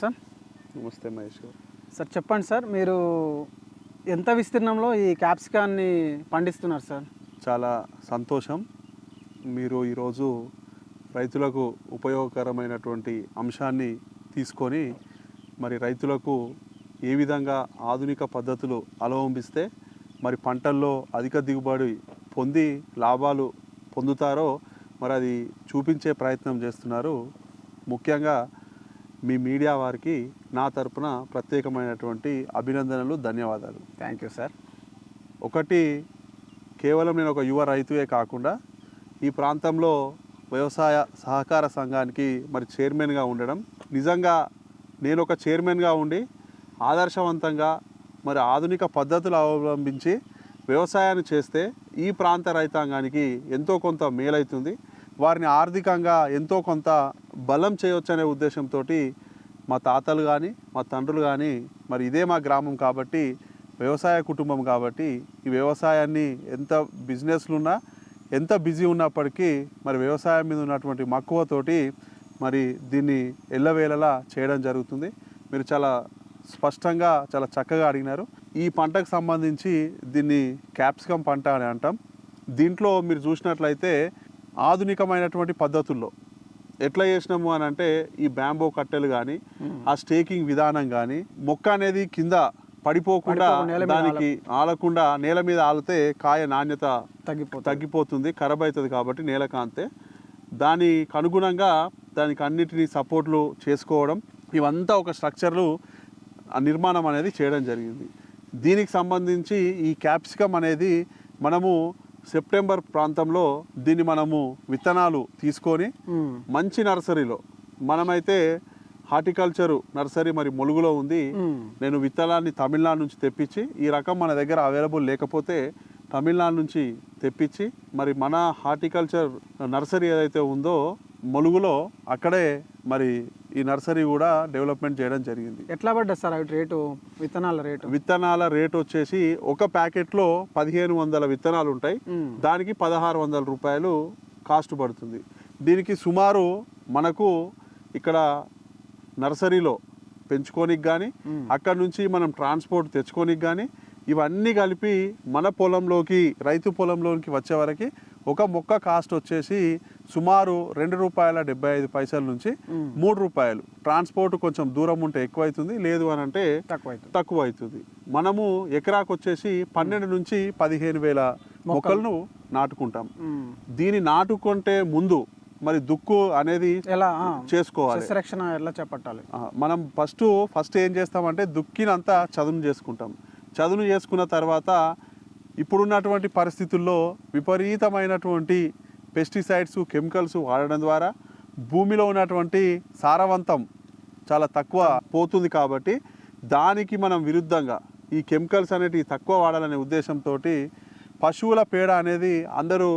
Sir? నమస్తే మహేష్ గారు. Sir చెప్పండి సార్ మీరు ఎంత విస్తీర్ణంలో ఈ క్యాప్సికాన్ని పండిస్తున్నారు సార్? చాలా సంతోషం. మీరు ఈరోజు రైతులకు ఉపయోగకరమైనటువంటి అంశాన్ని తీసుకొని మరి రైతులకు ఏ విధంగా ఆధునిక పద్ధతులు అవలంబిస్తే మరి పంటల్లో అధిక దిగుబడి పొంది లాభాలు పొందుతారో మరి అది చూపించే ప్రయత్నం చేస్తున్నారు. ముఖ్యంగా మీ మీడియా వారికి నా తరపున ప్రత్యేకమైనటువంటి అభినందనలు ధన్యవాదాలు. థ్యాంక్ యూ సార్ ఒకటి కేవలం నేను ఒక యువ రైతువే కాకుండా ఈ ప్రాంతంలో వ్యవసాయ సహకార సంఘానికి మరి చైర్మన్గా ఉండడం నిజంగా నేను ఒక చైర్మన్గా ఉండి ఆదర్శవంతంగా మరి ఆధునిక పద్ధతులు అవలంబించి వ్యవసాయాన్ని చేస్తే ఈ ప్రాంత రైతాంగానికి ఎంతో కొంత మేలవుతుంది వారిని ఆర్థికంగా ఎంతో కొంత బలం చేయవచ్చు అనే ఉద్దేశంతో మా తాతలు కానీ మా తండ్రులు కానీ మరి ఇదే మా గ్రామం కాబట్టి వ్యవసాయ కుటుంబం కాబట్టి ఈ వ్యవసాయాన్ని ఎంత బిజినెస్లు ఉన్నా ఎంత బిజీ ఉన్నప్పటికీ మరి వ్యవసాయం మీద ఉన్నటువంటి మక్కువతోటి మరి దీన్ని ఎల్లవేళలా చేయడం జరుగుతుంది. మీరు చాలా స్పష్టంగా చాలా చక్కగా అడిగినారు. ఈ పంటకు సంబంధించి దీన్ని క్యాప్సికమ్ పంట అని అంటాం. దీంట్లో మీరు చూసినట్లయితే ఆధునికమైనటువంటి పద్ధతుల్లో ఎట్లా చేసినాము అని అంటే ఈ బ్యాంబో కట్టెలు కానీ ఆ స్టేకింగ్ విధానం కానీ మొక్క అనేది కింద పడిపోకుండా దానికి ఆలకుండా నేల మీద ఆలితే కాయ నాణ్యత తగ్గిపోతుంది. తగ్గిపోతుంది ఖరాబ్ అవుతుంది కాబట్టి నేల కాంతే. దానికి అనుగుణంగా దానికి అన్నిటినీ సపోర్ట్లు చేసుకోవడం ఇవంతా ఒక స్ట్రక్చర్లు నిర్మాణం అనేది చేయడం జరిగింది. దీనికి సంబంధించి ఈ క్యాప్సికమ్ అనేది మనము సెప్టెంబర్ ప్రాంతంలో దీన్ని మనము విత్తనాలు తీసుకొని. మంచి నర్సరీలో మనమైతే హార్టికల్చర్ నర్సరీ మరి ములుగులో ఉంది. నేను విత్తనాన్ని తమిళనాడు నుంచి తెప్పించి ఈ రకం మన దగ్గర అవైలబుల్ లేకపోతే తమిళనాడు నుంచి తెప్పించి మరి మన హార్టికల్చర్ నర్సరీ ఏదైతే ఉందో ములుగులో అక్కడే మరి ఈ నర్సరీ కూడా డెవలప్మెంట్ చేయడం జరిగింది ఎట్లా పడ్డది సార్ అవి రేటు విత్తనాల రేటు విత్తనాల రేట్ వచ్చేసి ఒక ప్యాకెట్లో పదిహేను వందల విత్తనాలు ఉంటాయి. దానికి పదహారు వందల రూపాయలు కాస్ట్ పడుతుంది దీనికి సుమారు మనకు ఇక్కడ నర్సరీలో పెంచుకోనికి కానీ. అక్కడ నుంచి మనం ట్రాన్స్పోర్ట్ తెచ్చుకోనికి కానీ ఇవన్నీ కలిపి మన పొలంలోకి రైతు పొలంలోకి వచ్చే వరకు ఒక మొక్క కాస్ట్ వచ్చేసి సుమారు రెండు రూపాయల డెబ్బై ఐదు పైసల నుంచి. మూడు రూపాయలు. ట్రాన్స్పోర్ట్ కొంచెం దూరం ఉంటే ఎక్కువ అవుతుంది లేదు అని అంటే తక్కువ అవుతుంది తక్కువ అవుతుంది మనము ఎకరాకు వచ్చేసి పన్నెండు నుంచి పదిహేను వేల మొక్కలను నాటుకుంటాం. దీన్ని నాటుకుంటే ముందు మరి దుక్కు అనేది ఎలా? చేసుకోవాలి. సస్యరక్షణ ఎలా చేపట్టాలి? మనం ఫస్ట్ ఫస్ట్ ఏం చేస్తామంటే దుక్కినంతా చదును చేసుకుంటాం. చదును చేసుకున్న తర్వాత ఇప్పుడున్నటువంటి పరిస్థితుల్లో విపరీతమైనటువంటి పెస్టిసైడ్స్ కెమికల్స్ వాడడం ద్వారా భూమిలో ఉన్నటువంటి సారవంతం చాలా తక్కువ పోతుంది కాబట్టి దానికి మనం విరుద్ధంగా ఈ కెమికల్స్ అనేటివి తక్కువ వాడాలనే ఉద్దేశంతో పశువుల పేడ అనేది అందరూ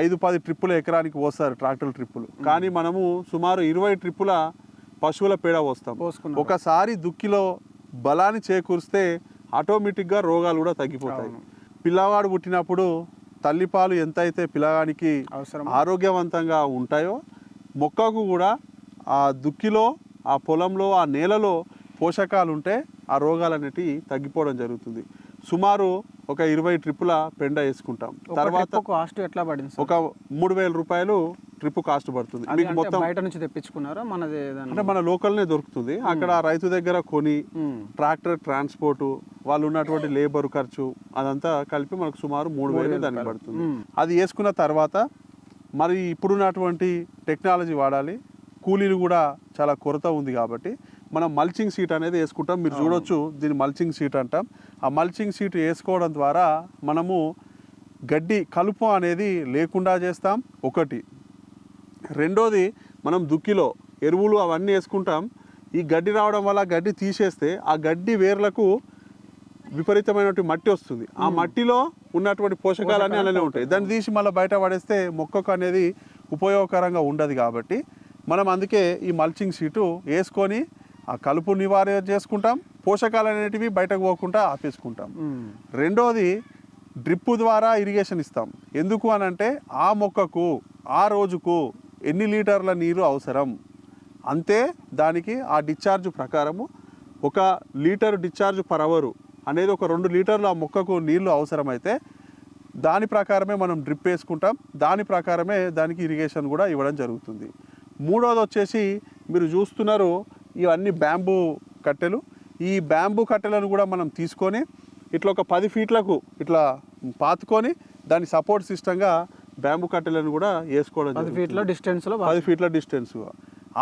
ఐదు పది ట్రిప్పుల ఎకరానికి పోస్తారు ట్రాక్టర్ ట్రిప్పులు కానీ మనము సుమారు ఇరవై ట్రిప్పుల పశువుల పేడ పోస్తాం. ఒకసారి దుక్కిలో బలాన్ని చేకూరిస్తే ఆటోమేటిక్గా రోగాలు కూడా తగ్గిపోతాయి. పిల్లవాడు పుట్టినప్పుడు తల్లిపాలు ఎంతైతే పిల్లగానికి అవసరం ఆరోగ్యవంతంగా ఉంటాయో మొక్కకు కూడా ఆ దుక్కిలో ఆ పొలంలో ఆ నేలలో పోషకాలు ఉంటే ఆ రోగాలు అనేటివి తగ్గిపోవడం జరుగుతుంది. సుమారు ఒక ఇరవై ట్రిప్పుల పెండ వేసుకుంటాం. తర్వాత కాస్ట్ ఎట్లా పడింది ఒక మూడు వేల రూపాయలు ట్రిప్ కాస్ట్ పడుతుంది. మీకు మొత్తం బయట నుంచి తెప్పించుకున్నారా? మనది అంటే మన లోకల్నే దొరుకుతుంది. అక్కడ రైతు దగ్గర కొని. ట్రాక్టర్ ట్రాన్స్పోర్ట్ వాళ్ళు ఉన్నటువంటి లేబర్ ఖర్చు అదంతా కలిపి మనకు సుమారు మూడు వేలు దానికి పడుతుంది. అది వేసుకున్న తర్వాత మరి ఇప్పుడున్నటువంటి టెక్నాలజీ వాడాలి. కూలీలు కూడా చాలా కొరత ఉంది కాబట్టి మనం మల్చింగ్ సీట్ అనేది వేసుకుంటాం. మీరు చూడొచ్చు దీన్ని మల్చింగ్ సీట్ అంటాం. ఆ మల్చింగ్ సీట్ వేసుకోవడం ద్వారా మనము గడ్డి కలుపు అనేది లేకుండా చేస్తాం. ఒకటి రెండోది మనం దుక్కిలో ఎరువులు అవన్నీ వేసుకుంటాం. ఈ గడ్డి రావడం వల్ల గడ్డి తీసేస్తే ఆ గడ్డి వేర్లకు విపరీతమైనటువంటి మట్టి వస్తుంది. ఆ మట్టిలో ఉన్నటువంటి పోషకాలన్నీ అలానే ఉంటాయి. దాన్ని తీసి మళ్ళీ బయట పడేస్తే మొక్కకు అనేది ఉపయోగకరంగా ఉండదు కాబట్టి మనం అందుకే ఈ మల్చింగ్ షీటు వేసుకొని ఆ కలుపు నివారణ చేసుకుంటాం. పోషకాలు అనేటివి బయటకు పోకుండా ఆపేసుకుంటాం. రెండోది డ్రిప్ ద్వారా ఇరిగేషన్ ఇస్తాం. ఎందుకు అని అంటే ఆ మొక్కకు ఆ రోజుకు ఎన్ని లీటర్ల నీరు అవసరం? అంతే దానికి ఆ డిశ్చార్జ్ ప్రకారము ఒక లీటర్ డిశ్చార్జ్ పర్ అవరు అనేది ఒక రెండు లీటర్లు ఆ మొక్కకు నీళ్ళు అవసరమైతే దాని ప్రకారమే మనం డ్రిప్ వేసుకుంటాం. దాని ప్రకారమే దానికి ఇరిగేషన్ కూడా ఇవ్వడం జరుగుతుంది. మూడోది వచ్చేసి మీరు చూస్తున్నారు ఇవన్నీ బ్యాంబూ కట్టెలు. ఈ బ్యాంబూ కట్టెలను కూడా మనం తీసుకొని ఇట్లా ఒక పది ఫీట్లకు ఇట్లా పాతుకొని దాని సపోర్ట్ సిస్టంగా బ్యాంబూ కట్టెలను కూడా వేసుకోవడం పది. ఫీట్ల డిస్టెన్స్లో పది ఫీట్ల డిస్టెన్స్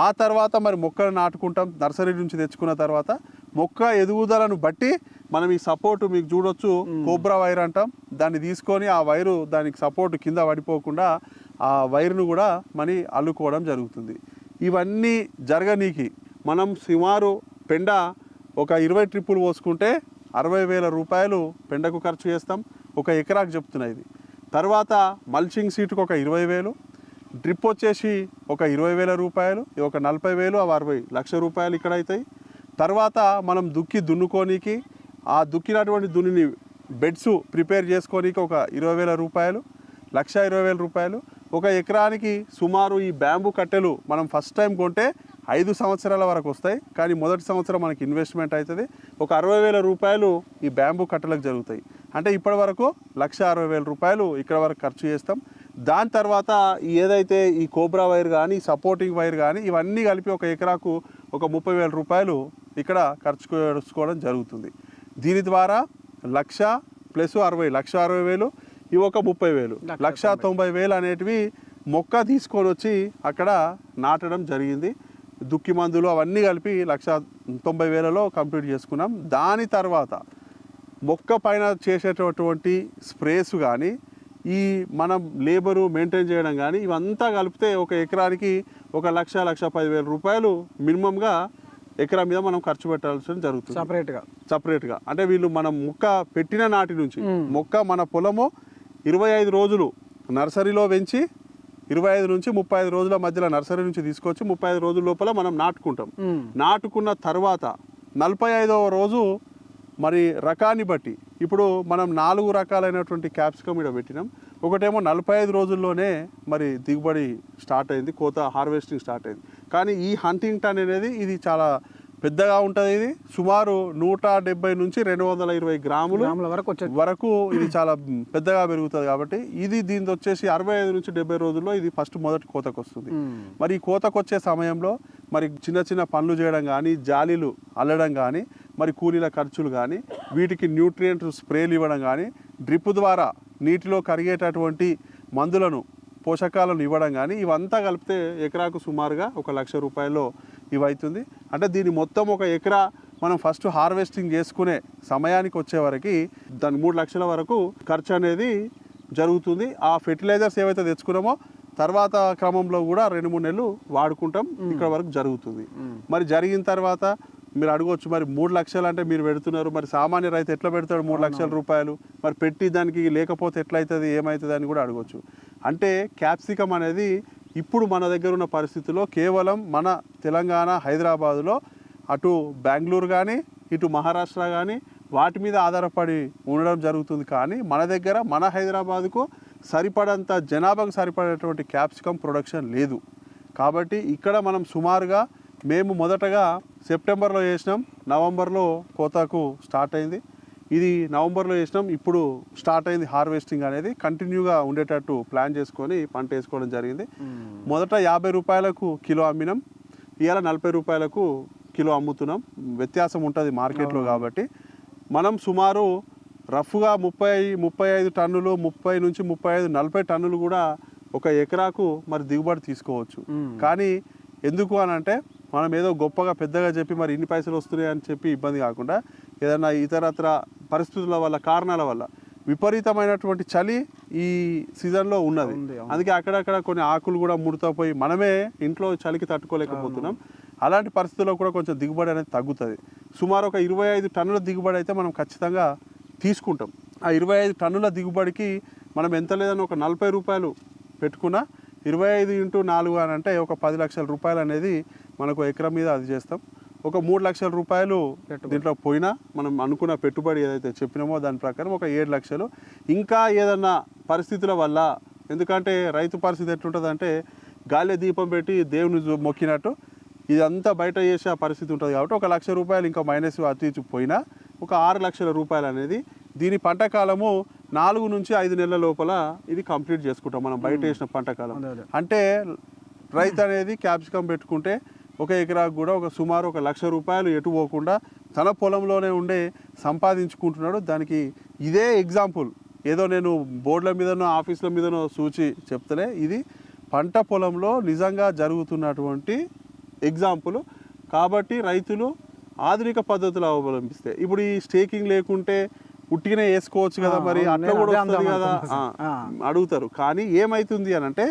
ఆ తర్వాత మరి మొక్కలు నాటుకుంటాం. నర్సరీ నుంచి తెచ్చుకున్న తర్వాత మొక్క ఎదుగుదలను బట్టి మనం ఈ సపోర్ట్ మీకు చూడొచ్చు. కోబ్రా వైర్ అంటాం. దాన్ని తీసుకొని ఆ వైరు దానికి సపోర్ట్ కింద పడిపోకుండా ఆ వైర్ను కూడా మని అల్లుకోవడం జరుగుతుంది. ఇవన్నీ జరగనీకి మనం సుమారు పెండ ఒక ఇరవై ట్రిప్పులు పోసుకుంటే అరవై వేల రూపాయలు పెండకు ఖర్చు చేస్తాం. ఒక ఎకరాకు చెప్తున్నా ఇది. తర్వాత మల్చింగ్ సీటుకు ఒక ఇరవై వేలు డ్రిప్ వచ్చేసి ఒక ఇరవై వేల రూపాయలు ఒక నలభై వేలు అరవై లక్ష రూపాయలు ఇక్కడ అవుతాయి. తర్వాత మనం దుక్కి దున్నుకోనికి ఆ దుక్కినటువంటి దున్నిని బెడ్స్ ప్రిపేర్ చేసుకోనికి ఒక ఇరవై వేల రూపాయలు లక్ష ఇరవై వేల రూపాయలు. ఒక ఎకరానికి సుమారు ఈ బ్యాంబూ కట్టెలు మనం ఫస్ట్ టైం కొంటే ఐదు సంవత్సరాల వరకు వస్తాయి. కానీ మొదటి సంవత్సరం మనకి ఇన్వెస్ట్మెంట్ అవుతుంది. ఒక అరవై వేల రూపాయలు ఈ బ్యాంబూ కట్టెలకు జరుగుతాయి. అంటే ఇప్పటి వరకు లక్ష అరవై వేల రూపాయలు ఇక్కడ వరకు ఖర్చు చేస్తాం. దాని తర్వాత ఏదైతే ఈ కోబ్రా వైర్ కానీ సపోర్టింగ్ వైర్ కానీ ఇవన్నీ కలిపి ఒక ఎకరాకు ఒక ముప్పై వేల రూపాయలు ఇక్కడ ఖర్చు చేసుకోవడం జరుగుతుంది. దీని ద్వారా లక్ష ప్లస్ అరవై లక్ష అరవై వేలు ఇవి ఒక ముప్పై వేలు లక్ష తొంభై వేలు అనేటివి మొక్క తీసుకొని వచ్చి అక్కడ నాటడం జరిగింది. దుక్కి మందులు అవన్నీ కలిపి లక్ష తొంభై వేలలో కంప్లీట్ చేసుకున్నాం. దాని తర్వాత మొక్క పైన చేసేటటువంటి స్ప్రేస్ కానీ ఈ మనం లేబరు మెయింటైన్ చేయడం కానీ ఇవంతా కలిపితే ఒక ఎకరానికి ఒక లక్ష లక్ష పదివేల రూపాయలు మినిమంగా ఎకరా మీద మనం ఖర్చు పెట్టాల్సి జరుగుతుంది. సపరేట్గా. సపరేట్గా. అంటే వీళ్ళు మనం మొక్క పెట్టిన నాటి నుంచి. మొక్క మన పొలము ఇరవై ఐదు రోజులు నర్సరీలో పెంచి ఇరవై ఐదు నుంచి ముప్పై ఐదు రోజుల మధ్యలో నర్సరీ నుంచి తీసుకొచ్చి ముప్పై ఐదు రోజుల లోపల మనం నాటుకుంటాం. నాటుకున్న తర్వాత నలభై ఐదవ రోజు మరి రకాన్ని బట్టి ఇప్పుడు మనం నాలుగు రకాలైనటువంటి క్యాప్సికమ్ ఇక్కడ పెట్టినాం. ఒకటేమో నలభై ఐదు రోజుల్లోనే మరి దిగుబడి స్టార్ట్ అయింది కోత హార్వెస్టింగ్ స్టార్ట్ అయింది. కానీ ఈ హంటింగ్టన్ అనేది ఇది చాలా పెద్దగా ఉంటుంది ఇది. సుమారు నూట డెబ్బై నుంచి రెండు వందల ఇరవై గ్రాములు వరకు వచ్చే వరకు ఇది చాలా పెద్దగా పెరుగుతుంది కాబట్టి ఇది దీని వచ్చేసి అరవై ఐదు నుంచి డెబ్బై రోజుల్లో ఇది ఫస్ట్ మొదటి కోతకు వస్తుంది. మరి ఈ కోతకు వచ్చే సమయంలో మరి చిన్న చిన్న పనులు చేయడం కానీ జాలీలు అల్లడం కానీ మరి కూలీల ఖర్చులు కానీ వీటికి న్యూట్రియంట్ స్ప్రేలు ఇవ్వడం కానీ డ్రిప్ ద్వారా నీటిలో కరిగేటటువంటి మందులను పోషకాలను ఇవ్వడం కానీ ఇవంతా కలిపితే ఎకరాకు సుమారుగా ఒక లక్ష రూపాయల్లో ఇవి అవుతుంది అంటే దీని మొత్తం ఒక ఎకరా మనం ఫస్ట్ హార్వెస్టింగ్ చేసుకునే సమయానికి వచ్చే వరకు దాని మూడు లక్షల వరకు ఖర్చు అనేది జరుగుతుంది. ఆ ఫెర్టిలైజర్స్ ఏవైతే తెచ్చుకున్నామో తర్వాత క్రమంలో కూడా రెండు మూడు నెలలు వాడుకుంటాం. ఇక్కడ వరకు జరుగుతుంది. మరి జరిగిన తర్వాత మీరు అడగవచ్చు మరి మూడు లక్షలు అంటే మీరు పెడుతున్నారు మరి సామాన్య రైతు ఎట్లా పెడతాడు మూడు లక్షల రూపాయలు? మరి పెట్టి దానికి లేకపోతే ఎట్లా అవుతుంది ఏమవుతుంది అని కూడా అడగవచ్చు. అంటే క్యాప్సికమ్ అనేది ఇప్పుడు మన దగ్గర ఉన్న పరిస్థితిలో కేవలం మన తెలంగాణ హైదరాబాదులో అటు బెంగళూరు కానీ ఇటు మహారాష్ట్ర కానీ వాటి మీద ఆధారపడి ఉండడం జరుగుతుంది. కానీ మన దగ్గర మన హైదరాబాద్కు సరిపడంత జనాభాకు సరిపడేటువంటి క్యాప్సికమ్ ప్రొడక్షన్ లేదు. కాబట్టి ఇక్కడ మనం సుమారుగా మేము మొదటగా సెప్టెంబర్లో చేసినాం నవంబర్లో కోతకు స్టార్ట్ అయింది. ఇది నవంబర్లో చేసినాం ఇప్పుడు స్టార్ట్ అయింది హార్వెస్టింగ్ అనేది. కంటిన్యూగా ఉండేటట్టు ప్లాన్ చేసుకొని పంట వేసుకోవడం జరిగింది. మొదట యాభై రూపాయలకు కిలో అమ్మినాం ఇవాళ నలభై రూపాయలకు కిలో అమ్ముతున్నాం. వ్యత్యాసం ఉంటుంది మార్కెట్లో కాబట్టి. మనం సుమారు రఫ్గా ముప్పై ముప్పై ఐదు టన్నులు ముప్పై నుంచి ముప్పై ఐదు నలభై టన్నులు కూడా ఒక ఎకరాకు మరి దిగుబడి తీసుకోవచ్చు. కానీ ఎందుకు అని అంటే మనం ఏదో గొప్పగా పెద్దగా చెప్పి మరి ఇన్ని పైసలు వస్తున్నాయి అని చెప్పి ఇబ్బంది కాకుండా ఏదైనా ఇతరత్ర పరిస్థితుల వల్ల కారణాల వల్ల విపరీతమైనటువంటి చలి ఈ సీజన్లో ఉన్నది. అందుకే అక్కడక్కడ కొన్ని ఆకులు కూడా ముడతా పోయి మనమే ఇంట్లో చలికి తట్టుకోలేకపోతున్నాం. అలాంటి పరిస్థితుల్లో కూడా కొంచెం దిగుబడి అనేది తగ్గుతుంది. సుమారు ఒక ఇరవై ఐదు టన్నుల దిగుబడి అయితే మనం ఖచ్చితంగా తీసుకుంటాం. ఆ ఇరవై ఐదు టన్నుల దిగుబడికి మనం ఎంత లేదని ఒక నలభై రూపాయలు పెట్టుకున్నా ఇరవై ఐదు ఇంటూ నాలుగు అని అంటే ఒక పది లక్షల రూపాయలు అనేది మనకు ఎకరం మీద అది చేస్తాం ఒక మూడు లక్షల రూపాయలు. దీంట్లో పోయినా మనం అనుకున్న పెట్టుబడి ఏదైతే చెప్పినామో దాని ప్రకారం ఒక ఏడు లక్షలు ఇంకా ఏదన్నా పరిస్థితుల వల్ల ఎందుకంటే రైతు పరిస్థితి ఎట్లుంటుంది అంటే గాలి దీపం పెట్టి దేవుని మొక్కినట్టు ఇదంతా బయట చేసే పరిస్థితి ఉంటుంది కాబట్టి ఒక లక్ష రూపాయలు ఇంకా మైనస్ ఇటు పోయినా ఒక ఆరు లక్షల రూపాయలు అనేది దీని పంట కాలము నాలుగు నుంచి ఐదు నెలల లోపల ఇది కంప్లీట్ చేసుకుంటాం మనం బయట వేసిన పంట కాలం. అంటే రైతు అనేది క్యాప్సికం పెట్టుకుంటే ఒక ఎకరాకు కూడా ఒక సుమారు ఒక లక్ష రూపాయలు ఎటు పోకుండా తన పొలంలోనే ఉండే సంపాదించుకుంటున్నాడు. దానికి ఇదే ఎగ్జాంపుల్. ఏదో నేను బోర్డుల మీదనో ఆఫీసుల మీదనో సూచి చెప్తలే. ఇది పంట పొలంలో నిజంగా జరుగుతున్నటువంటి ఎగ్జాంపుల్. కాబట్టి రైతులు ఆధునిక పద్ధతులు అవలంబిస్తే ఇప్పుడు ఈ స్టేకింగ్ లేకుంటే ఉట్టిగానే వేసుకోవచ్చు కదా మరి అట్లా కూడా వస్తుంది కదా. అడుగుతారు. కానీ ఏమైతుంది అని అంటే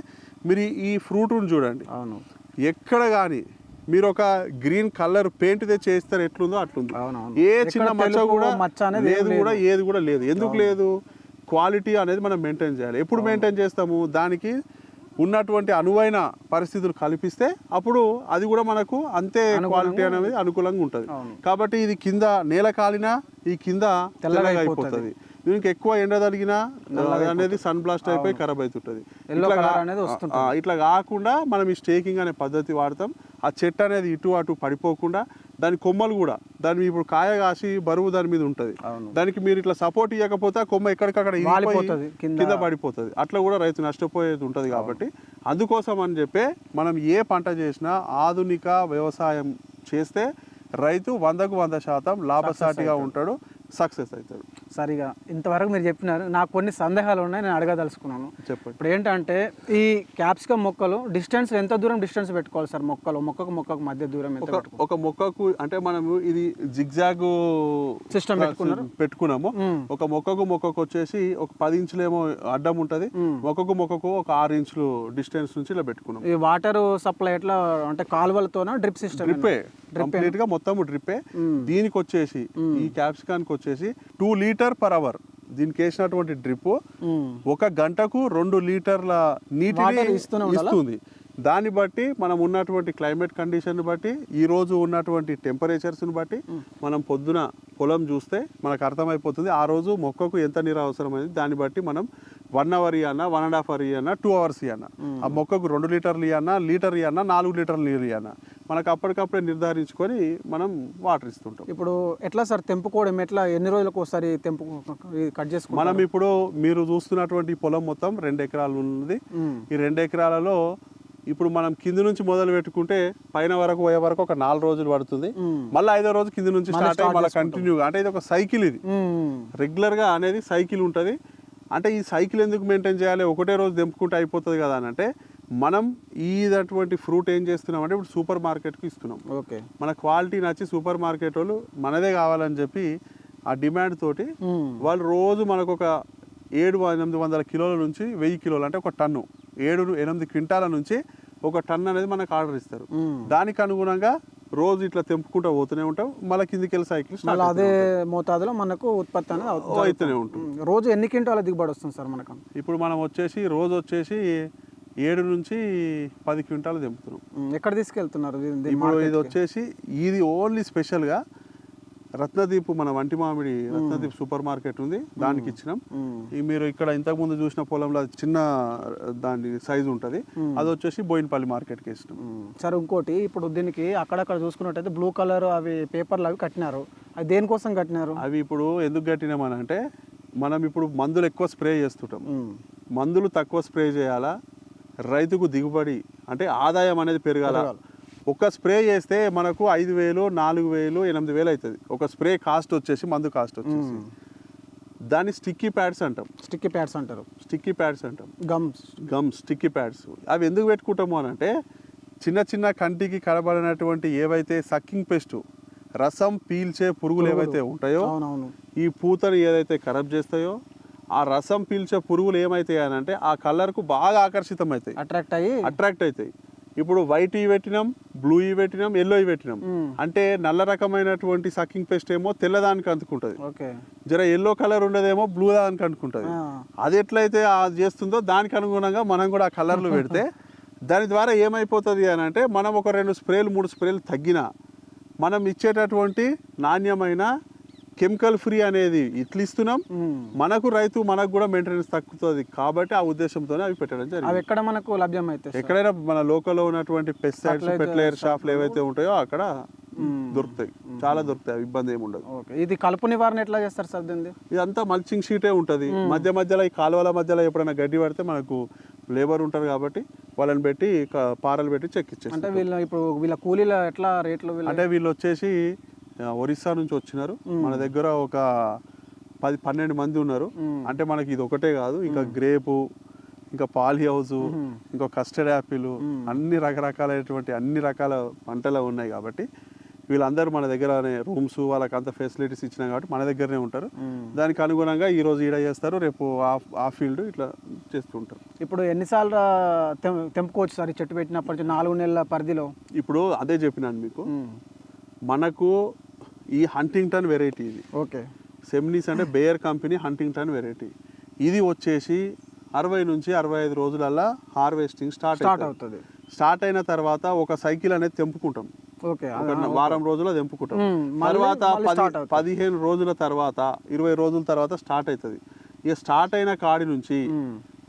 మీరు ఈ ఫ్రూట్ను చూడండి. అవును. ఎక్కడ కానీ మీరు ఒక గ్రీన్ కలర్ పెయింట్ తెచ్చి వేస్తారు ఎట్లుందో అట్లుంది. ఏ చిన్న మచ్చ కూడా మచ్చ అనేది లేదు. కూడా ఏది కూడా లేదు. ఎందుకు లేదు? క్వాలిటీ అనేది మనం మెయింటైన్ చేయాలి. ఎప్పుడు మెయింటైన్ చేస్తాము? దానికి ఉన్నటువంటి అనువైన పరిస్థితులు కల్పిస్తే అప్పుడు అది కూడా మనకు అంతే క్వాలిటీ అనేది అనుకూలంగా ఉంటుంది. కాబట్టి ఇది కింద నేల కాలినా ఈ కింద తెల్లగా అయిపోతది. దీనికి ఎక్కువ ఎండ తగిలినా అనేది సన్ బ్లాస్ట్ అయిపోయి ఖరాబ్ అవుతుంటది. ఇట్లా కాకుండా మనం ఈ స్టేకింగ్ అనే పద్ధతి వాడతాం. ఆ చెట్టు అనేది ఇటు అటు పడిపోకుండా దాని కొమ్మలు కూడా దాని ఇప్పుడు కాయ కాసి బరువు దాని మీద ఉంటుంది. దానికి మీరు ఇట్లా సపోర్ట్ ఇవ్వకపోతే ఆ కొమ్మ ఎక్కడికక్కడ. కింద పడిపోతుంది. అట్లా కూడా రైతు నష్టపోయేది ఉంటుంది కాబట్టి అందుకోసం అని చెప్పి మనం ఏ పంట చేసినా ఆధునిక వ్యవసాయం చేస్తే రైతు వందకు వంద శాతం లాభసాటిగా ఉంటాడు. సక్సెస్ అవుతాడు. సరిగా. ఇంతవరకు మీరు చెప్పినారు. నాకు కొన్ని సందేహాలు ఉన్నాయి నేను అడగదలుచుకున్నాను. చెప్పండి. ఇప్పుడు ఏంటంటే ఈ క్యాప్సికమ్ మొక్కలు డిస్టెన్స్ ఎంత దూరం డిస్టెన్స్ పెట్టుకోవాలి సార్? మొక్కలు మొక్కకు మొక్కకు మధ్య దూరం ఎంత ఒక మొక్కకు అంటే మనము ఇది జిగ్జాగ్ పెట్టుకున్నారు? పెట్టుకున్నాము. ఒక మొక్కకు మొక్కకు వచ్చేసి ఒక పది ఇంచులేమో అడ్డం ఉంటది. మొక్కకు మొక్కకు ఒక ఆరు ఇంచులు డిస్టెన్స్ నుంచి ఇలా పెట్టుకున్నాం. ఈ వాటర్ సప్లై ఎట్లా అంటే కాలువలతోనా డ్రిప్ సిస్టమ్ డ్రిప్పే. కంప్లీట్గా మొత్తం డ్రిప్పే. మ్మ్. దీనికి వచ్చేసి ఈ క్యాప్సికానికి వచ్చేసి టూ లీటర్ పర్ అవర్ దీనికి వేసినటువంటి డ్రిప్ ఒక గంటకు రెండు లీటర్ల నీటిని? ఇస్తుంది. దాన్ని బట్టి మనం ఉన్నటువంటి క్లైమేట్ కండిషన్ బట్టి ఈ రోజు ఉన్నటువంటి టెంపరేచర్స్ని బట్టి మనం పొద్దున పొలం చూస్తే మనకు అర్థమైపోతుంది ఆ రోజు మొక్కకు ఎంత నీరు అవసరమైంది దాన్ని బట్టి మనం వన్ అవర్ ఇవ్వన్నా వన్ అండ్ హాఫ్ అవర్ ఇవ్వన్నా టూ అవర్స్ ఇవ్వన్నా ఆ మొక్కకు రెండు లీటర్లు ఇవ్వన్నా లీటర్ ఇవ్వన్నా నాలుగు లీటర్లు నీరు ఇవ్వన్నా మనకు అప్పటికప్పుడే నిర్ధారించుకొని మనం వాటర్ ఇస్తుంటాం. ఇప్పుడు ఎట్లా సార్ తెంపుకోవడం ఎట్లా? ఎన్ని రోజులకు ఒకసారి తెంపు కట్ చేసుకుంటాం మనం ఇప్పుడు మీరు చూస్తున్నటువంటి పొలం మొత్తం రెండు ఎకరాలు ఉన్నది. ఈ రెండు ఎకరాలలో ఇప్పుడు మనం కింది నుంచి మొదలు పెట్టుకుంటే పైన వరకు పోయే వరకు ఒక నాలుగు రోజులు పడుతుంది. మళ్ళీ ఐదో రోజు కింది నుంచి స్టార్ట్ అయ్యి మళ్ళీ కంటిన్యూగా అంటే ఇది ఒక సైకిల్ ఇది. రెగ్యులర్గా అనేది సైకిల్ ఉంటుంది. అంటే ఈ సైకిల్ ఎందుకు మెయింటైన్ చేయాలి? ఒకటే రోజు తెంపుకుంటే అయిపోతుంది కదా అని అంటే మనం ఈదటువంటి ఫ్రూట్ ఏం చేస్తున్నాం అంటే ఇప్పుడు సూపర్ మార్కెట్కి ఇస్తున్నాం. ఓకే. మన క్వాలిటీ నచ్చి సూపర్ మార్కెట్ వాళ్ళు మనదే కావాలని చెప్పి ఆ డిమాండ్ తోటి వాళ్ళు రోజు మనకు ఒక ఏడు ఎనిమిది వందల కిలోల నుంచి వెయ్యి కిలోలు అంటే ఒక టన్ను ఏడు ఎనిమిది క్వింటాల నుంచి ఒక టన్ అనేది మనకు ఆర్డర్ ఇస్తారు. దానికి అనుగుణంగా రోజు ఇట్లా తెంపుకుంటూ పోతూనే ఉంటాం. మళ్ళీ కిందికి వెళ్ళి సైకిల్ మళ్ళీ అదే మోతాదులో మనకు ఉత్పత్తి అనేది. అవుతూనే ఉంటుంది. రోజు ఎన్ని క్వింటాల దిగుబడి వస్తుంది సార్ మనకు? ఇప్పుడు మనం వచ్చేసి రోజు వచ్చేసి ఏడు నుంచి పది క్వింటాలు తెంపుతున్నాం. ఎక్కడ తీసుకెళ్తున్నారు? ఇప్పుడు ఇది? వచ్చేసి ఇది ఓన్లీ స్పెషల్గా రత్నదీప్ మన వంటి మామిడి రత్నదీప్ సూపర్ మార్కెట్ ఉంది. దానికి ఇచ్చినాం. మీరు ఇక్కడ ఇంతకు ముందు చూసిన పొలంలో చిన్న దాని సైజు ఉంటుంది. అది వచ్చేసి బోయినపల్లి మార్కెట్కి ఇచ్చినాం. సరే ఇంకోటి ఇప్పుడు దీనికి అక్కడక్కడ చూసుకున్నట్టయితే బ్లూ కలర్ అవి పేపర్లు అవి కట్టినారు. అది దేనికోసం కట్టినారు? అవి ఇప్పుడు ఎందుకు కట్టినామని అంటే మనం ఇప్పుడు మందులు ఎక్కువ స్ప్రే చేస్తుంటాం. మందులు తక్కువ స్ప్రే చేయాలా? రైతుకు దిగుబడి అంటే ఆదాయం అనేది పెరగాల. ఒక స్ప్రే చేస్తే మనకు ఐదు వేలు నాలుగు వేలు ఎనిమిది వేలు అవుతుంది ఒక స్ప్రే కాస్ట్ వచ్చేసి మందు కాస్ట్ వచ్చేసి. దాన్ని స్టిక్కీ ప్యాడ్స్ అంటాం. స్టిక్కీ ప్యాడ్స్ అంటారు. స్టిక్కీ ప్యాడ్స్ అంటాం. గమ్స్. Gum sticky pads. అవి ఎందుకు పెట్టుకుంటాము అని అంటే చిన్న చిన్న కంటికి కనబడినటువంటి ఏవైతే సక్కింగ్ పెస్ట్ రసం పీల్చే పురుగులు ఏవైతే ఉంటాయో ఈ పూతను ఏదైతే ఖరాబ్ చేస్తాయో ఆ రసం పీల్చే పురుగులు ఏమవుతాయి అని అంటే ఆ కలర్కు బాగా ఆకర్షితం అవుతాయి అట్రాక్ట్ అయ్యి అట్రాక్ట్ అవుతాయి ఇప్పుడు వైట్ ఈ పెట్టినాం బ్లూ ఈ పెట్టినాం ఎల్లో ఈ పెట్టినాం. అంటే నల్ల రకమైనటువంటి సక్కింగ్ పెస్ట్ ఏమో తెల్లదానికి అందుకుంటుంది. జర ఎల్లో కలర్ ఉండేదేమో బ్లూ దానికి అనుకుంటుంది ఆ, అది ఎట్లయితే అది చేస్తుందో దానికి అనుగుణంగా మనం కూడా ఆ కలర్లు పెడితే దాని ద్వారా ఏమైపోతుంది అని అంటే మనం ఒక రెండు స్ప్రేలు మూడు స్ప్రేలు తగ్గినా మనం ఇచ్చేటటువంటి నాణ్యమైన కెమికల్ ఫ్రీ అనేది ఇట్లా ఇస్తున్నాం. మనకు రైతు మనకు కూడా మెయింటెనెన్స్ తగ్గుతుంది కాబట్టి ఆ ఉద్దేశంతోనే అవి పెట్టడం అవి జరిగింది ఎక్కడ మనకు లభ్యం అయితే? ఎక్కడైనా మన లోకల్లో ఉన్నటువంటి పెస్టిసైడ్స్ ఫెర్టిలైజర్ షాప్లు ఏవైతే ఉంటాయో అక్కడ. దొరుకుతాయి. చాలా దొరుకుతాయి. ఇబ్బంది ఏమి ఉండదు. ఓకే. ఇది కలుపు నివారణ ఎట్లా చేస్తారు సార్ దీన్ని? ఇదంతా మల్చింగ్ షీటే ఉంటుంది. మధ్య మధ్యలో ఈ కాలువల మధ్యలో ఎప్పుడైనా గడ్డి పడితే మనకు లేబర్ ఉంటారు కాబట్టి వాళ్ళని పెట్టి పారలు పెట్టి చెక్ అంటే ఇచ్చేస్తారు వీళ్ళ ఇప్పుడు వీళ్ళ కూలీల ఎట్లా రేట్లు అంటే వీళ్ళు వచ్చేసి ఒరిస్సా నుంచి వచ్చినారు. మన దగ్గర ఒక పది పన్నెండు మంది ఉన్నారు. అంటే మనకి ఇది ఒకటే కాదు. ఇంకా గ్రేపు ఇంకా పాలి హౌస్ ఇంకా కస్టర్డ్ యాపిల్ అన్ని రకరకాలైనటువంటి అన్ని రకాల పంటలు ఉన్నాయి కాబట్టి వీళ్ళందరూ మన దగ్గరనే రూమ్స్ వాళ్ళకి అంత ఫెసిలిటీస్ ఇచ్చినాం కాబట్టి మన దగ్గరనే ఉంటారు. దానికి అనుగుణంగా ఈ రోజు ఈడ చేస్తారు. రేపు ఆ ఫీల్డ్ ఇట్లా చేస్తుంటారు ఇప్పుడు ఎన్నిసార్లు తెంపుకోవచ్చు సార్ చెట్టు పెట్టినప్పటి నుంచి? నాలుగు నెలల పరిధిలో? ఇప్పుడు అదే చెప్పినాను మీకు. మనకు ఈ హంటింగ్టన్ వెరైటీ ఇది. ఓకే. సెమ్నీస్ అంటే బేయర్ కంపెనీ హంటింగ్టన్ వెరైటీ ఇది వచ్చేసి అరవై నుంచి అరవై ఐదు రోజులల్లా హార్వెస్టింగ్ స్టార్ట్ స్టార్ట్ అవుతుంది. స్టార్ట్ అయిన తర్వాత ఒక సైకిల్ అనేది తెంపుకుంటాం. ఓకే వారం రోజుల తెంపుకుంటాం. తర్వాత. పదిహేను రోజుల తర్వాత ఇరవై రోజుల తర్వాత స్టార్ట్ అవుతుంది. ఇక స్టార్ట్ అయిన కాడి నుంచి.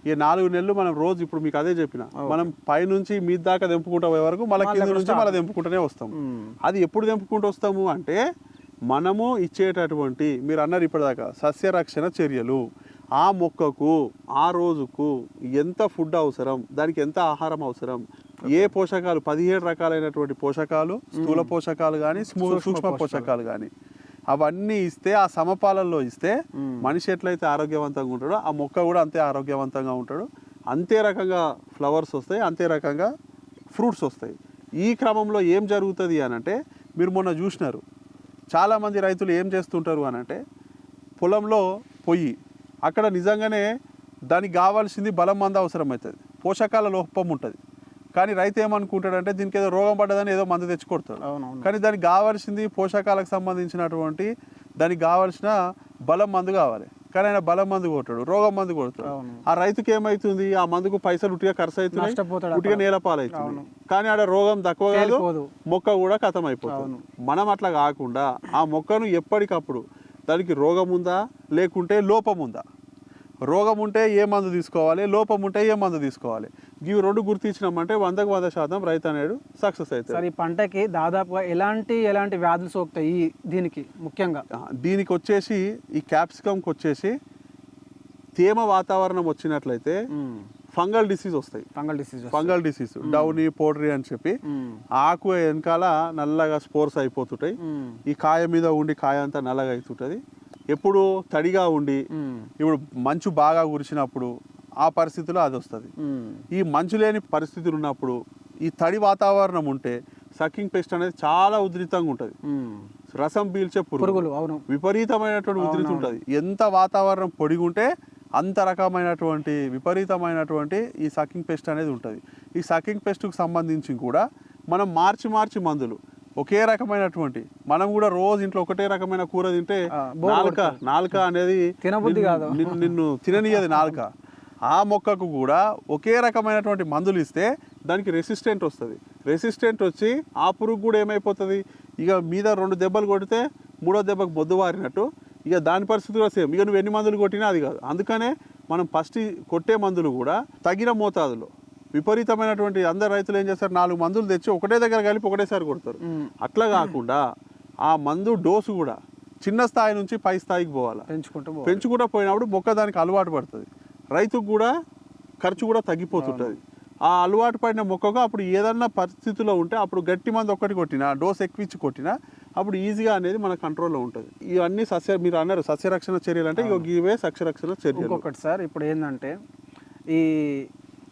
ఈ నాలుగు నెలలు మనం రోజు ఇప్పుడు మీకు అదే చెప్పిన మనం పైనుంచి మీ దాకా తెంపుకుంటా పోయే వరకు మళ్ళీ కింద నుంచి మళ్ళీ తెంపుకుంటూనే వస్తాం. అది ఎప్పుడు తెంపుకుంటూ వస్తాము అంటే మనము ఇచ్చేటటువంటి మీరు అన్నారు ఇప్పటిదాకా సస్యరక్షణ చర్యలు. ఆ మొక్కకు ఆ రోజుకు ఎంత ఫుడ్ అవసరం దానికి ఎంత ఆహారం అవసరం ఏ పోషకాలు పదిహేడు రకాలైనటువంటి పోషకాలు స్థూల పోషకాలు కానీ సూక్ష్మ పోషకాలు. కానీ అవన్నీ ఇస్తే ఆ సమపాలల్లో ఇస్తే. మనిషి ఎట్లయితే ఆరోగ్యవంతంగా ఉంటాడో ఆ మొక్క కూడా అంతే ఆరోగ్యవంతంగా ఉంటాడు. అంతే రకంగా ఫ్లవర్స్ వస్తాయి అంతే రకంగా ఫ్రూట్స్ వస్తాయి. ఈ క్రమంలో ఏం జరుగుతుంది అని అంటే మీరు మొన్న చూసినారు. చాలామంది రైతులు ఏం చేస్తుంటారు అని అంటే పొలంలో పొయ్యి. అక్కడ నిజంగానే దానికి కావాల్సింది బలం మంద అవసరం అవుతుంది పోషకాల లోపం ఉంటుంది. కానీ రైతు ఏమనుకుంటాడంటే దీనికి ఏదో రోగం పడ్డదని ఏదో మందు తెచ్చి కొడతాడు కానీ దానికి కావాల్సింది పోషకాలకు సంబంధించినటువంటి దానికి కావాల్సిన బలం మందు కావాలి. కానీ ఆయన బలం మందు కొట్టాడు రోగం మందు కొడతాడు. ఆ రైతుకి ఏమైతుంది? ఆ మందుకు పైసలు ఉట్టిగా ఖర్చు నష్టపోతాడు ఉట్టిగా. నేల పాలవుతుంది కానీ ఆడ రోగం తక్కువ కాదు. మొక్క కూడా కథం అయిపోతుంది మనం అట్లా కాకుండా ఆ మొక్కను ఎప్పటికప్పుడు దానికి రోగం ఉందా లేకుంటే లోపం ఉందా? రోగం ఉంటే ఏ మందు తీసుకోవాలి? లోపం ఉంటే ఏ మందు తీసుకోవాలి? ఇవి రెండు గుర్తించినామంటే వందకు వంద శాతం రైతు అనేడు సక్సెస్ అవుతాడు. సార్ ఈ పంటకి దాదాపుగా ఎలాంటి ఎలాంటి వ్యాధులు సోకుతాయి దీనికి ముఖ్యంగా? దీనికి వచ్చేసి ఈ క్యాప్సికమ్కి వచ్చేసి తేమ వాతావరణం వచ్చినట్లయితే ఫంగల్ డిసీజ్ వస్తాయి. Fungal disease fungal disease downy powdery అని చెప్పి ఆకు వెనకాల నల్లగా స్పోర్స్ అయిపోతుంటాయి. ఈ కాయ మీద ఉండి కాయ అంతా నల్లగా అవుతుంటుంది ఎప్పుడు తడిగా ఉండి ఇప్పుడు మంచు బాగా కురిసినప్పుడు ఆ పరిస్థితిలో అది వస్తుంది. ఈ మంచు లేని పరిస్థితులు ఉన్నప్పుడు ఈ తడి వాతావరణం ఉంటే సకింగ్ పెస్ట్ అనేది చాలా ఉధృతంగా ఉంటుంది. రసం పీల్చే పురుగు. పురుగులు అవును. విపరీతమైనటువంటి ఉధృతి ఉంటుంది ఎంత వాతావరణం పొడిగుంటే అంత రకమైనటువంటి విపరీతమైనటువంటి ఈ సకింగ్ పెస్ట్ అనేది ఉంటుంది. ఈ సకింగ్ పెస్ట్కు సంబంధించి కూడా మనం మార్చి మార్చి మందులు ఒకే రకమైనటువంటి. మనం కూడా రోజు ఇంట్లో ఒకటే రకమైన కూర తింటే నాలుక నాలుక అనేది తినబుద్ధి కాదు. నిన్ను- నిన్ను తిననీయదు నాలుక. ఆ మొక్కకు కూడా ఒకే రకమైనటువంటి మందులు ఇస్తే దానికి రెసిస్టెంట్ వస్తుంది. రెసిస్టెంట్ వచ్చి ఆ పురుగు కూడా ఏమైపోతుంది? ఇక మీద రెండు దెబ్బలు కొడితే మూడో దెబ్బకు మొద్దు వారినట్టు. ఇక దాని పరిస్థితి కూడా సేమ్. ఇక నువ్వు ఎన్ని మందులు కొట్టినా అది కాదు. అందుకనే మనం ఫస్ట్ కొట్టే మందులు కూడా తగిన మోతాదులో. విపరీతమైనటువంటి అందరు రైతులు ఏం చేస్తారు? నాలుగు మందులు తెచ్చి ఒకటే దగ్గర కలిపి ఒకటేసారి కొడతారు. అట్లా కాకుండా ఆ మందు డోసు కూడా చిన్న స్థాయి నుంచి పై స్థాయికి పోవాలి. పెంచుకుంటూ. పెంచుకుంటూ పోయినప్పుడు మొక్క దానికి అలవాటు పడుతుంది. రైతుకు కూడా ఖర్చు కూడా తగ్గిపోతుంటుంది. ఆ అలవాటు పడిన మొక్కకు అప్పుడు ఏదన్నా పరిస్థితిలో ఉంటే అప్పుడు గట్టి మంది ఒక్కటి కొట్టినా డోస్ ఎక్కువ ఇచ్చి కొట్టినా అప్పుడు ఈజీగా అనేది మన కంట్రోల్లో ఉంటుంది. ఇవన్నీ సస్య మీరు అన్నారు సస్యరక్షణ చర్యలు అంటే ఇగో ఇవే సస్యరక్షణ చర్యలు. ఇంకొకటి సార్ ఇప్పుడు ఏంటంటే ఈ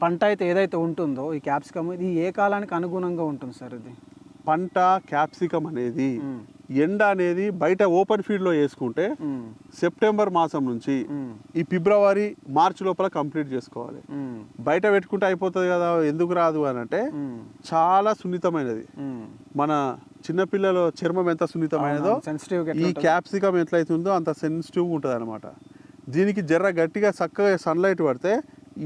పంట అయితే ఏదైతే ఉంటుందో ఈ క్యాప్సికమ్ ఇది ఏ కాలానికి అనుగుణంగా ఉంటుంది సార్ ఇది పంట క్యాప్సికం అనేది. ఎండ అనేది బయట ఓపెన్ ఫీల్డ్లో వేసుకుంటే. సెప్టెంబర్ మాసం నుంచి. ఈ ఫిబ్రవరి మార్చి లోపల కంప్లీట్ చేసుకోవాలి. బయట పెట్టుకుంటే అయిపోతుంది కదా ఎందుకు రాదు అని అంటే. చాలా సున్నితమైనది. మన చిన్నపిల్లల చర్మం ఎంత సున్నితమైనదో ఈ ఎట్లా ఉంటుందో. క్యాప్సికం ఎట్లయితుందో అంత సెన్సిటివ్గా ఉంటుంది అనమాట దీనికి జర్ర గట్టిగా చక్కగా సన్లైట్ పడితే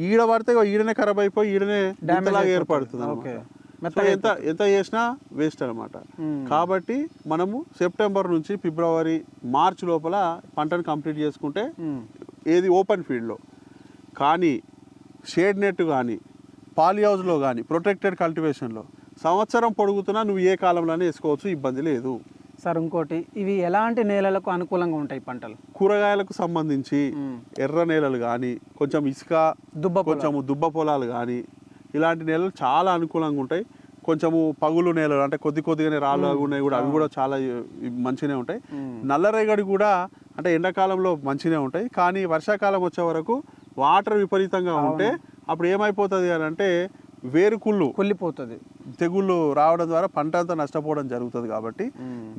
ఈడ పడితే ఈడనే ఖరాబ్ అయిపోయి ఈడనే అయిపోతుంది. ఏర్పడుతుంది ఓకే. ఎంత ఎంత చేసినా వేస్ట్ అనమాట మ్మ్. కాబట్టి మనము సెప్టెంబర్ నుంచి ఫిబ్రవరి మార్చ్ లోపల పంటను కంప్లీట్ చేసుకుంటే మ్మ్. ఏది ఓపెన్ ఫీల్డ్లో కానీ షేడ్ నెట్ కానీ పాలి హౌస్లో కానీ ప్రొటెక్టెడ్ కల్టివేషన్లో సంవత్సరం పొడుగుతున్నా నువ్వు ఏ కాలంలోనే వేసుకోవచ్చు ఇబ్బంది లేదు సార్ ఇంకోటి ఇవి ఎలాంటి నేలలకు అనుకూలంగా ఉంటాయి పంటలు? కూరగాయలకు సంబంధించి. ఎర్ర నేలలు కానీ కొంచెం ఇసుక దుబ్బ. కొంచెము దుబ్బ పొలాలు కానీ ఇలాంటి నేలలు చాలా అనుకూలంగా ఉంటాయి. కొంచెము పగులు నేలలు అంటే కొద్ది కొద్దిగానే రాళ్ళు అవి ఉన్నాయి కూడా అవి కూడా చాలా మంచిగానే ఉంటాయి. నల్లరేగడి కూడా అంటే ఎండాకాలంలో మంచిగానే ఉంటాయి. కానీ వర్షాకాలం వచ్చే వరకు వాటర్ విపరీతంగా ఉంటే అప్పుడు ఏమైపోతుంది అని అంటే వేరుకుళ్ళు. కుళ్ళిపోతుంది. తెగుళ్ళు రావడం ద్వారా పంట అంతా నష్టపోవడం జరుగుతుంది కాబట్టి.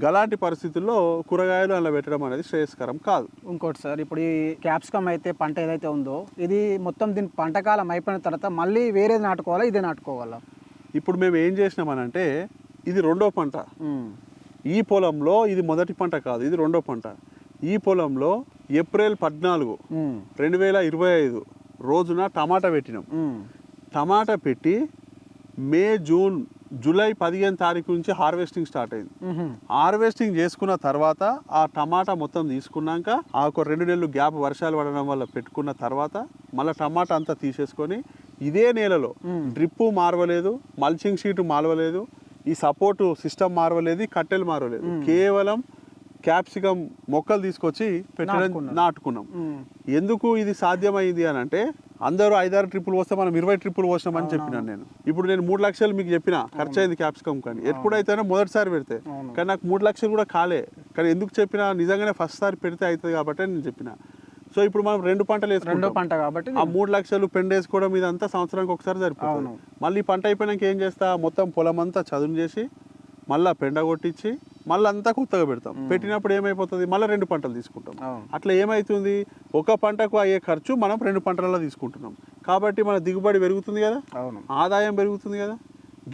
గలాంటి పరిస్థితుల్లో కూరగాయలు అలా పెట్టడం అనేది శ్రేయస్కరం కాదు ఇంకోటి సార్ ఇప్పుడు ఈ క్యాప్సికమ్ అయితే పంట ఏదైతే ఉందో ఇది మొత్తం దీని పంటకాలం అయిపోయిన తర్వాత మళ్ళీ వేరేది నాటుకోవాలా ఇదే నాటుకోవాలా ఇప్పుడు మేము ఏం చేసినామనంటే ఇది రెండో పంట. ఈ పొలంలో ఇది మొదటి పంట కాదు ఇది రెండో పంట ఈ పొలంలో ఏప్రిల్ పద్నాలుగు. రెండు వేల ఇరవై ఐదు రోజున టమాటా పెట్టినాం. టమాటా పెట్టి మే జూన్ జూలై పదిహేను తారీఖు నుంచి హార్వెస్టింగ్ స్టార్ట్ అయింది. హార్వెస్టింగ్ చేసుకున్న తర్వాత ఆ టమాటా మొత్తం తీసుకున్నాక ఆ ఒక రెండు నెలలు గ్యాప్ వర్షాలు పడడం వల్ల పెట్టుకున్న తర్వాత మళ్ళీ టమాటా అంతా తీసేసుకొని ఇదే నేలలో. డ్రిప్పు మారవలేదు మల్చింగ్ షీటు మారవలేదు ఈ సపోర్టు సిస్టమ్ మారవలేదు కట్టెలు మారవలేదు కేవలం క్యాప్సికమ్ మొక్కలు తీసుకొచ్చి పెట్టడం. నాటుకున్నాం. ఎందుకు ఇది సాధ్యమైంది అని అంటే అందరూ ఐదారు ట్రిప్పులు వస్తే మనం ఇరవై ట్రిప్పులు పోసినామని చెప్పినాను నేను. ఇప్పుడు నేను మూడు లక్షలు మీకు చెప్పిన ఖర్చు అయింది క్యాప్సికమ్ కానీ. ఎప్పుడైతేనే మొదటిసారి పెడితే. కానీ నాకు మూడు లక్షలు కూడా కాలే. కానీ ఎందుకు చెప్పినా నిజంగానే ఫస్ట్ సారి పెడితే అవుతుంది కాబట్టి నేను చెప్పిన. సో ఇప్పుడు మనం రెండు పంటలు రెండో పంట కాబట్టి ఆ మూడు లక్షలు పెండ వేసుకోవడం ఇదంతా సంవత్సరానికి ఒకసారి సరిపోతుంది. మళ్ళీ పంట అయిపోయినాక ఏం చేస్తా? మొత్తం పొలం అంతా చదును చేసి మళ్ళీ పెండ కొట్టించి మళ్ళీ అంతా కొత్తగా పెడతాం. పెట్టినప్పుడు ఏమైపోతుంది? మళ్ళీ రెండు పంటలు తీసుకుంటాం. అట్లా ఏమవుతుంది ఒక పంటకు అయ్యే ఖర్చు మనం రెండు పంటలలో తీసుకుంటున్నాం. కాబట్టి మన దిగుబడి పెరుగుతుంది కదా? ఆదాయం పెరుగుతుంది కదా?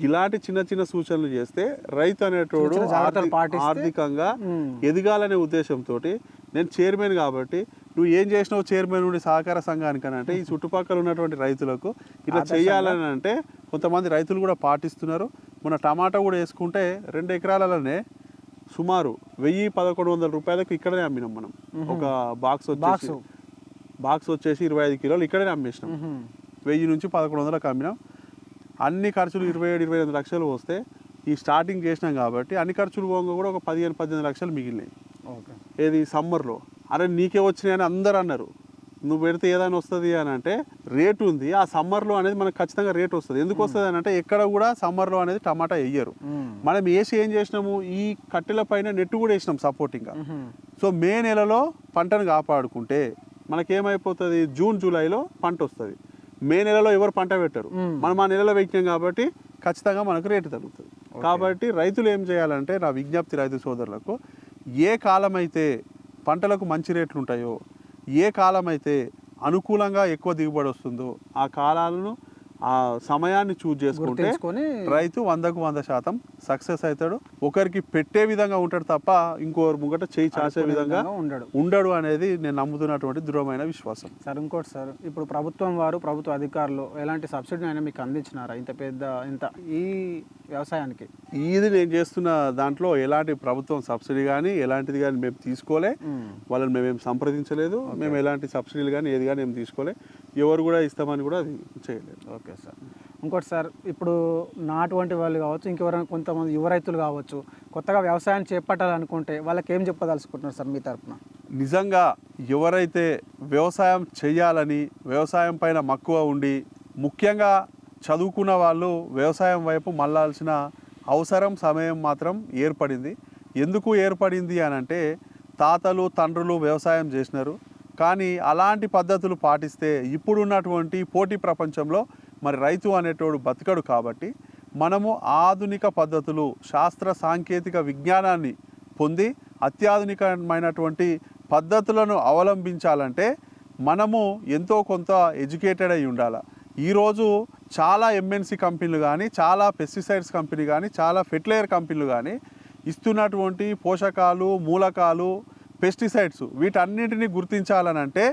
ఇలాంటి చిన్న చిన్న సూచనలు చేస్తే రైతు అనేటోడు ఆర్థికంగా. ఎదగాలనే ఉద్దేశంతో నేను చైర్మన్ కాబట్టి నువ్వు ఏం చేసినావు చైర్మన్ నుండి సహకార సంఘానికి అని అంటే ఈ చుట్టుపక్కల ఉన్నటువంటి రైతులకు ఇట్లా చేయాలని అంటే కొంతమంది రైతులు కూడా పాటిస్తున్నారు. మన టమాటా కూడా వేసుకుంటే రెండు ఎకరాలలోనే సుమారు వెయ్యి పదకొండు వందల రూపాయలకు ఇక్కడనే అమ్మినాం మనం. ఒక బాక్స్ వచ్చేసి బాక్సు. వచ్చేసి ఇరవై ఐదు కిలోలు ఇక్కడనే అమ్మేసినాం. మ్మ్. వెయ్యి నుంచి పదకొండు వందలకు అమ్మినాం. అన్ని ఖర్చులు ఇరవై ఏడు ఇరవై ఎనిమిది లక్షలు వస్తే ఈ స్టార్టింగ్ చేసినాం కాబట్టి అన్ని ఖర్చులు పోగా కూడా ఒక పదిహేను పద్దెనిమిది లక్షలు మిగిలినాయి. ఓకే. ఏది సమ్మర్లో. అరే నీకే వచ్చినాయని అందరు అన్నారు. నువ్వు పెడితే ఏదైనా వస్తుంది అని అంటే రేటు ఉంది. ఆ సమ్మర్లో అనేది మనకు ఖచ్చితంగా రేట్ వస్తుంది. ఎందుకు వస్తుంది అని అంటే ఎక్కడ కూడా సమ్మర్లో అనేది టమాటా వేయరు. మనం వేసి ఏం చేసినాము? ఈ కట్టెల పైన నెట్ కూడా వేసినాం సపోర్టింగ్గా. సో మే నెలలో పంటను కాపాడుకుంటే మనకేమైపోతుంది? జూన్ జూలైలో పంట వస్తుంది. మే నెలలో ఎవరు పంట పెట్టరు. మనం ఆ నెలలో పెట్టినాం కాబట్టి ఖచ్చితంగా మనకు రేటు తగ్గుతుంది. కాబట్టి రైతులు ఏం చేయాలంటే నా విజ్ఞప్తి రైతు సోదరులకు ఏ కాలం అయితే పంటలకు మంచి రేట్లు ఉంటాయో ఏ కాలం అయితే అనుకూలంగా ఎక్కువ దిగుబడి వస్తుందో ఆ కాలాలను ఆ సమయాన్ని చూజ్ చేసుకుంటే రైతు వందకు వంద శాతం సక్సెస్ అవుతాడు. ఒకరికి పెట్టే విధంగా ఉంటాడు తప్ప ఇంకోరు ముంగట చేయి అనుకునే విధంగా ఉండడు. ఉండడు అనేది నేను నమ్ముతున్నటువంటి దృఢమైన విశ్వాసం. సార్ ఇంకోటి సార్ ఇప్పుడు ప్రభుత్వం వారు ప్రభుత్వ అధికారులు ఎలాంటి సబ్సిడీ అయినా మీకు అందించినారా? ఇంత పెద్ద ఇంత ఈ వ్యవసాయానికి? ఇది నేను చేస్తున్న దాంట్లో ఎలాంటి ప్రభుత్వం సబ్సిడీ కానీ ఎలాంటిది కానీ మేము తీసుకోలే. మ్మ్. వాళ్ళని మేమేం సంప్రదించలేదు. మేము ఎలాంటి సబ్సిడీలు కానీ ఏది కానీ ఏం తీసుకోలే. ఎవరు కూడా ఇస్తామని కూడా అది చేయలేదు. Okay sir. ఇంకోటి సార్ ఇప్పుడు నాటువంటి వాళ్ళు కావచ్చు ఇంకెవరైనా కొంతమంది యువ రైతులు కావచ్చు కొత్తగా వ్యవసాయం చేపట్టాలనుకుంటే వాళ్ళకి ఏం చెప్పదలుచుకుంటున్నారు సార్ మీ తరపున? నిజంగా ఎవరైతే వ్యవసాయం చేయాలని వ్యవసాయం పైన మక్కువ ఉండి ముఖ్యంగా చదువుకున్న వాళ్ళు వ్యవసాయం వైపు మళ్ళాల్సిన అవసరం సమయం మాత్రం ఏర్పడింది. ఎందుకు ఏర్పడింది అని అంటే తాతలు తండ్రులు వ్యవసాయం చేసినారు. కానీ అలాంటి పద్ధతులు పాటిస్తే ఇప్పుడున్నటువంటి పోటీ ప్రపంచంలో మరి రైతు అనేటోడు బతకడు కాబట్టి మనము ఆధునిక పద్ధతులు శాస్త్ర సాంకేతిక విజ్ఞానాన్ని పొంది అత్యాధునికమైనటువంటి పద్ధతులను అవలంబించాలంటే మనము ఎంతో కొంత ఎడ్యుకేటెడ్ అయి ఉండాలి. ఈరోజు చాలా ఎంఎన్సి కంపెనీలు కానీ చాలా పెస్టిసైడ్స్ కంపెనీ కానీ చాలా ఫెర్టిలైజర్ కంపెనీలు కానీ ఇస్తున్నటువంటి పోషకాలు మూలకాలు పెస్టిసైడ్స్ వీటన్నిటిని గుర్తించాలనంటే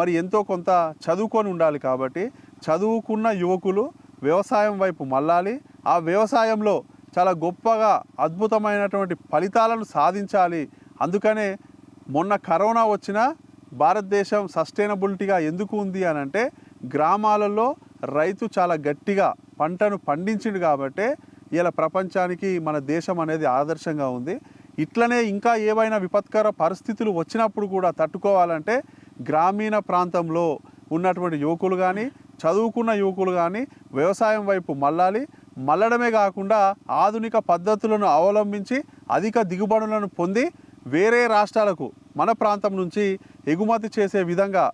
మరి ఎంతో కొంత చదువుకొని ఉండాలి కాబట్టి చదువుకున్న యువకులు వ్యవసాయం వైపు మళ్ళాలి. ఆ వ్యవసాయంలో చాలా గొప్పగా అద్భుతమైనటువంటి ఫలితాలను సాధించాలి. అందుకనే మొన్న కరోనా వచ్చిన భారతదేశం సస్టైనబిలిటీగా ఎందుకు ఉంది అని అంటే గ్రామాలలో రైతు చాలా గట్టిగా పంటను పండించిండు కాబట్టే ఇలా ప్రపంచానికి మన దేశం అనేది ఆదర్శంగా ఉంది. ఇట్లనే ఇంకా ఏవైనా విపత్కర పరిస్థితులు వచ్చినప్పుడు కూడా తట్టుకోవాలంటే గ్రామీణ ప్రాంతంలో ఉన్నటువంటి యువకులు కానీ చదువుకున్న యువకులు కానీ వ్యవసాయం వైపు మళ్ళాలి. మళ్ళడమే కాకుండా ఆధునిక పద్ధతులను అవలంబించి అధిక దిగుబడులను పొంది వేరే రాష్ట్రాలకు మన ప్రాంతం నుంచి ఎగుమతి చేసే విధంగా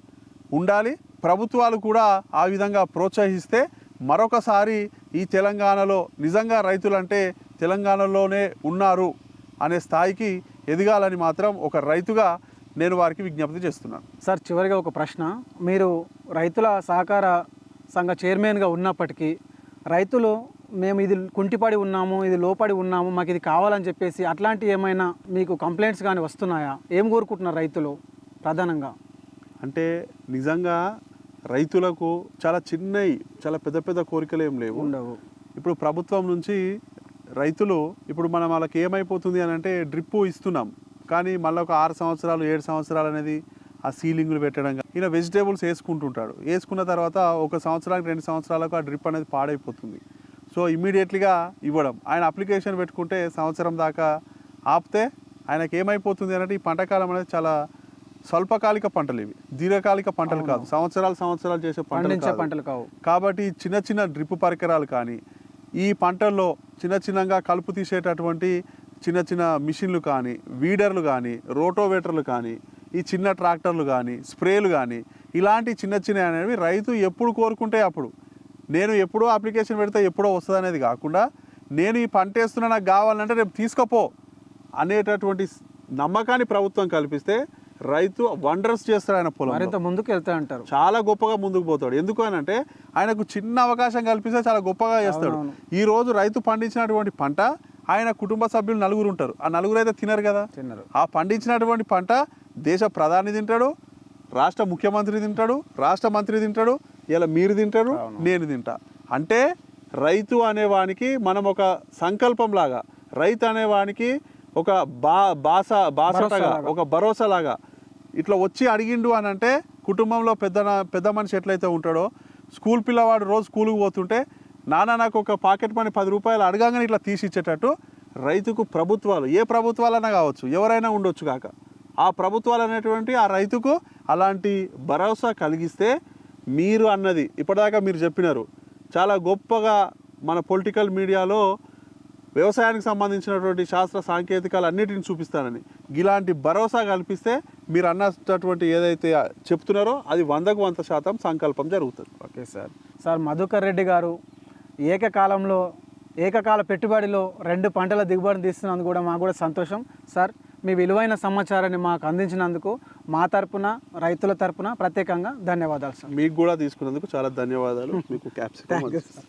ఉండాలి. ప్రభుత్వాలు కూడా ఆ విధంగా ప్రోత్సహిస్తే మరొకసారి ఈ తెలంగాణలో నిజంగా రైతులంటే తెలంగాణలోనే ఉన్నారు. అనే స్థాయికి ఎదగాలని మాత్రం ఒక రైతుగా నేను వారికి విజ్ఞప్తి చేస్తున్నాను. సార్ చివరిగా ఒక ప్రశ్న. మీరు రైతుల సహకార సంఘ చైర్మన్గా ఉన్నప్పటికీ రైతులు మేము ఇది కుంటిపడి ఉన్నాము ఇది లోపడి ఉన్నాము మాకు ఇది కావాలని చెప్పేసి అట్లాంటి ఏమైనా మీకు కంప్లైంట్స్ కానీ వస్తున్నాయా? ఏం కోరుకుంటున్నారు రైతులు ప్రధానంగా? అంటే నిజంగా రైతులకు చాలా చిన్నవి చాలా పెద్ద పెద్ద కోరికలు ఏం లేవు. ఉండవు. ఇప్పుడు ప్రభుత్వం నుంచి రైతులు ఇప్పుడు మనం వాళ్ళకి ఏమైపోతుంది అని అంటే డ్రిప్పు ఇస్తున్నాం. కానీ మళ్ళీ ఒక ఆరు సంవత్సరాలు ఏడు సంవత్సరాలు అనేది ఆ సీలింగ్లు పెట్టడం ఈయన వెజిటేబుల్స్ వేసుకుంటుంటాడు. వేసుకున్న తర్వాత ఒక సంవత్సరానికి రెండు సంవత్సరాలకు ఆ డ్రిప్ అనేది పాడైపోతుంది. సో ఇమీడియట్లీగా ఇవ్వడం. ఆయన అప్లికేషన్ పెట్టుకుంటే సంవత్సరం దాకా ఆపితే ఆయనకి ఏమైపోతుంది అంటే ఈ పంటకాలం అనేది చాలా స్వల్పకాలిక పంటలు ఇవి. దీర్ఘకాలిక పంటలు కాదు. సంవత్సరాలు సంవత్సరాలు చేసే పంటలు. పంటలు కావు. కాబట్టి చిన్న చిన్న డ్రిప్ పరికరాలు కానీ ఈ పంటల్లో చిన్న చిన్నగా కలుపు తీసేటటువంటి చిన్న చిన్న మిషన్లు కానీ వీడర్లు కానీ రోటోవేటర్లు కానీ ఈ చిన్న ట్రాక్టర్లు కానీ స్ప్రేలు కానీ ఇలాంటి చిన్న చిన్న అనేవి రైతు ఎప్పుడు కోరుకుంటే అప్పుడు. నేను ఎప్పుడో అప్లికేషన్ పెడితే ఎప్పుడో వస్తుంది అనేది కాకుండా నేను ఈ పంట వేస్తున్నా నాకు కావాలంటే రేపు తీసుకపో అనేటటువంటి నమ్మకాన్ని ప్రభుత్వం కల్పిస్తే రైతు వండర్స్ చేస్తాడు ఆయన పొలం మరింత ముందుకు వెళ్తా అంటారు. చాలా గొప్పగా ముందుకు పోతాడు. ఎందుకు అని అంటే ఆయనకు చిన్న అవకాశం కల్పిస్తే చాలా గొప్పగా చేస్తాడు. ఈ రోజు రైతు పండించినటువంటి పంట ఆయన కుటుంబ సభ్యులు నలుగురు ఉంటారు. ఆ నలుగురు అయితే తినరు కదా? తిన్నారు ఆ పండించినటువంటి పంట దేశ ప్రధాని తింటాడు రాష్ట్ర ముఖ్యమంత్రి తింటాడు రాష్ట్ర మంత్రి తింటాడు ఇలా మీరు తింటారు. నేను తింటా. అంటే రైతు అనేవానికి మనం ఒక సంకల్పం లాగా రైతు అనేవానికి ఒక బా బాస బాసటగా. ఒక భరోసా లాగా ఇట్లా వచ్చి అడిగిండు అని అంటే కుటుంబంలో పెద్ద పెద్ద మనిషి ఎట్లయితే ఉంటాడో స్కూల్ పిల్లవాడు రోజు స్కూల్కి పోతుంటే నాన్న నాకు ఒక పాకెట్ మనీ పది రూపాయలు అడగానే ఇట్లా తీసి ఇచ్చేటట్టు రైతుకు ప్రభుత్వాలు ఏ ప్రభుత్వాలైనా కావచ్చు ఎవరైనా ఉండొచ్చు కాక ఆ ప్రభుత్వాలు అనేటువంటి ఆ రైతుకు అలాంటి భరోసా కలిగిస్తే మీరు అన్నది ఇప్పటిదాకా మీరు చెప్పినారు చాలా గొప్పగా మన పొలిటికల్ మీడియాలో వ్యవసాయానికి సంబంధించినటువంటి శాస్త్ర సాంకేతికాలు అన్నిటిని చూపిస్తానని. ఇలాంటి భరోసా కల్పిస్తే మీరు అన్నటువంటి ఏదైతే చెప్తున్నారో అది వందకు వంద శాతం సంకల్పం జరుగుతుంది. Okay sir. Sir Madhukar Reddy గారు ఏకకాలంలో ఏకకాల పెట్టుబడిలో రెండు పంటల దిగుబడిని తీస్తున్నందుకు కూడా మాకు కూడా సంతోషం. సార్ మీ విలువైన సమాచారాన్ని మాకు అందించినందుకు మా తరపున రైతుల తరపున ప్రత్యేకంగా ధన్యవాదాలు సార్. మీకు కూడా తీసుకున్నందుకు చాలా ధన్యవాదాలు. మీకు capsicum thank you sir